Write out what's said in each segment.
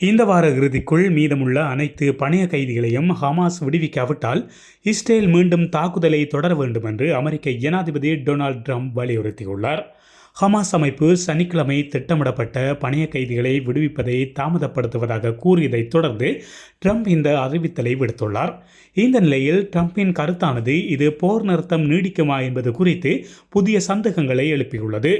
இந்த வார இறுதிக்குள் மீதமுள்ள அனைத்து பணைய கைதிகளையும் ஹமாஸ் விடுவிக்காவிட்டால் இஸ்ரேல் மீண்டும் தாக்குதலை தொடர வேண்டும் என்று அமெரிக்க ஜனாதிபதி டொனால்ட் ட்ரம்ப் வலியுறுத்தியுள்ளார். ஹமாஸ் அமைப்பு சனிக்கிழமை திட்டமிடப்பட்ட பணைய கைதிகளை விடுவிப்பதை தாமதப்படுத்துவதாக கூறியதைத் தொடர்ந்து ட்ரம்ப் இந்த அறிவித்தலை விடுத்துள்ளார். இந்த நிலையில் ட்ரம்பின் கருத்தானது இது போர் நிறுத்தம் நீடிக்குமா என்பது குறித்து புதிய சந்தேகங்களை எழுப்பியுள்ளது.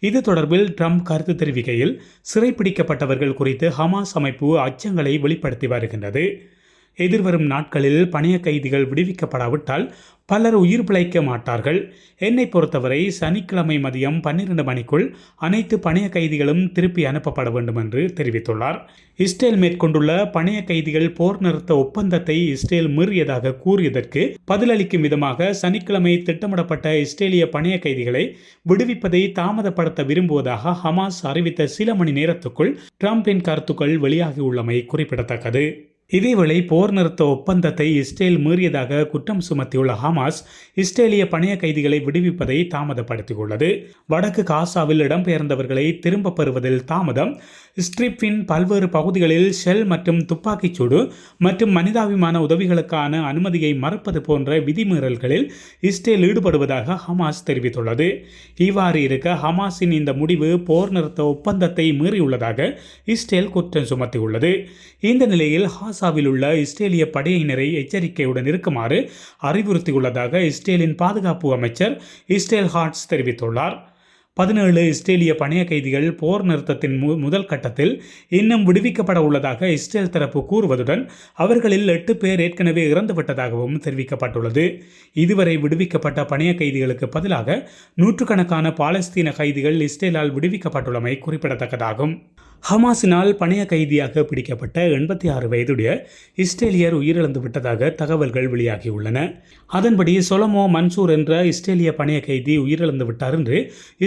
இது தொடர்பில் ட்ரம்ப் கருத்து தெரிவிக்கையில் சிறைப்பிடிக்கப்பட்டவர்கள் குறித்து ஹமாஸ் அமைப்பு அச்சங்களை வெளிப்படுத்தி வருகின்றது. எதிர்வரும் நாட்களில் பணைய கைதிகள் விடுவிக்கப்படாவிட்டால் பலர் உயிர் பிழைக்க மாட்டார்கள். என்னை பொறுத்தவரை சனிக்கிழமை மதியம் பன்னிரண்டு மணிக்குள் அனைத்து பணைய கைதிகளும் திருப்பி அனுப்பப்பட வேண்டும் என்று தெரிவித்துள்ளார். இஸ்ரேல் மேற்கொண்டுள்ள பணைய கைதிகள் போர் நிறுத்த ஒப்பந்தத்தை இஸ்ரேல் மீறியதாக கூறியதற்கு பதிலளிக்கும் விதமாக சனிக்கிழமை திட்டமிடப்பட்ட இஸ்ரேலிய பணைய கைதிகளை விடுவிப்பதை தாமதப்படுத்த விரும்புவதாக ஹமாஸ் அறிவித்த சில மணி நேரத்துக்குள் ட்ரம்பின் கருத்துக்கள் வெளியாகியுள்ளமை குறிப்பிடத்தக்கது. இதேவேளை போர் நிறுத்த ஒப்பந்தத்தை இஸ்ரேல் மீறியதாக குற்றம் சுமத்தியுள்ள ஹமாஸ் இஸ்ரேலிய பணைய கைதிகளை விடுவிப்பதை தாமதப்படுத்தியுள்ளது. வடக்கு காசாவில் இடம்பெயர்ந்தவர்களை திரும்பப் பெறுவதில் தாமதம். ஸ்ட்ரிப்பின் பல்வேறு பகுதிகளில் ஷெல் மற்றும் துப்பாக்கிச்சூடு மற்றும் மனிதாபிமான உதவிகளுக்கான அனுமதியை மறுப்பது போன்ற விதிமீறல்களில் இஸ்ரேல் ஈடுபடுவதாக ஹமாஸ் தெரிவித்துள்ளது. இவ்வாறு இருக்க ஹமாஸின் இந்த முடிவு போர் நிறுத்த ஒப்பந்தத்தை மீறியுள்ளதாக இஸ்ரேல் குற்றம் சுமத்தியுள்ளது. இந்த நிலையில் காசாவில் உள்ள இஸ்ரேலிய படையினரை எச்சரிக்கையுடன் இருக்குமாறு அறிவுறுத்தியுள்ளதாக இஸ்ரேலின் பாதுகாப்பு அமைச்சர் இஸ்ரேல் ஹார்ட்ஸ் தெரிவித்துள்ளார். பதினேழு இஸ்ரேலிய பணைய கைதிகள் போர் நிறுத்தத்தின் மு முதல் கட்டத்தில் இன்னும் விடுவிக்கப்பட உள்ளதாக இஸ்ரேல் தரப்பு கூறுவதுடன் அவர்களில் எட்டு பேர் ஏற்கனவே இறந்துவிட்டதாகவும் தெரிவிக்கப்பட்டுள்ளது. இதுவரை விடுவிக்கப்பட்ட பணைய கைதிகளுக்கு பதிலாக நூற்றுக்கணக்கான பாலஸ்தீன கைதிகள் இஸ்ரேலால் விடுவிக்கப்பட்டுள்ளமை குறிப்பிடத்தக்கதாகும். ஹமாஸினால் பணைய கைதியாக பிடிக்கப்பட்ட எண்பத்தி ஆறு வயதுடைய இஸ்ரேலியர் உயிரிழந்து விட்டதாக தகவல்கள் வெளியாகியுள்ளன. அதன்படி சொலமோ மன்சூர் என்ற இஸ்ரேலிய பணைய கைதி உயிரிழந்து விட்டார் என்று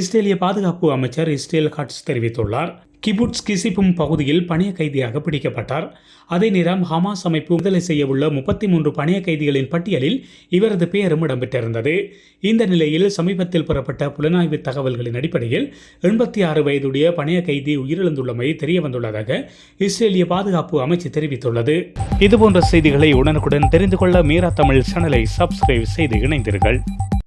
இஸ்ரேலிய பாதுகாப்பு அமைச்சர் இஸ்ரேல் ஹட்ஸ் தெரிவித்துள்ளார். கிபுட்ஸ் கிசிப்பும் பகுதியில் பணிய கைதியாக பிடிக்கப்பட்டார். அதே நேரம் ஹமாஸ் அமைப்பு விடுதலை செய்யவுள்ள முப்பத்தி மூன்று பணைய கைதிகளின் பட்டியலில் இவரது பெயரும் இடம்பெற்றிருந்தது. இந்த நிலையில் சமீபத்தில் பெறப்பட்ட புலனாய்வு தகவல்களின் அடிப்படையில் எண்பத்தி ஆறு வயதுடைய பணைய கைதி உயிரிழந்துள்ளமை தெரியவந்துள்ளதாக இஸ்ரேலிய பாதுகாப்பு அமைச்சு தெரிவித்துள்ளது. இதுபோன்ற செய்திகளை உடனுக்குடன் தெரிந்து கொள்ள மீரா தமிழ் சேனலை சப்ஸ்கிரைப் செய்து இணைந்தீர்கள்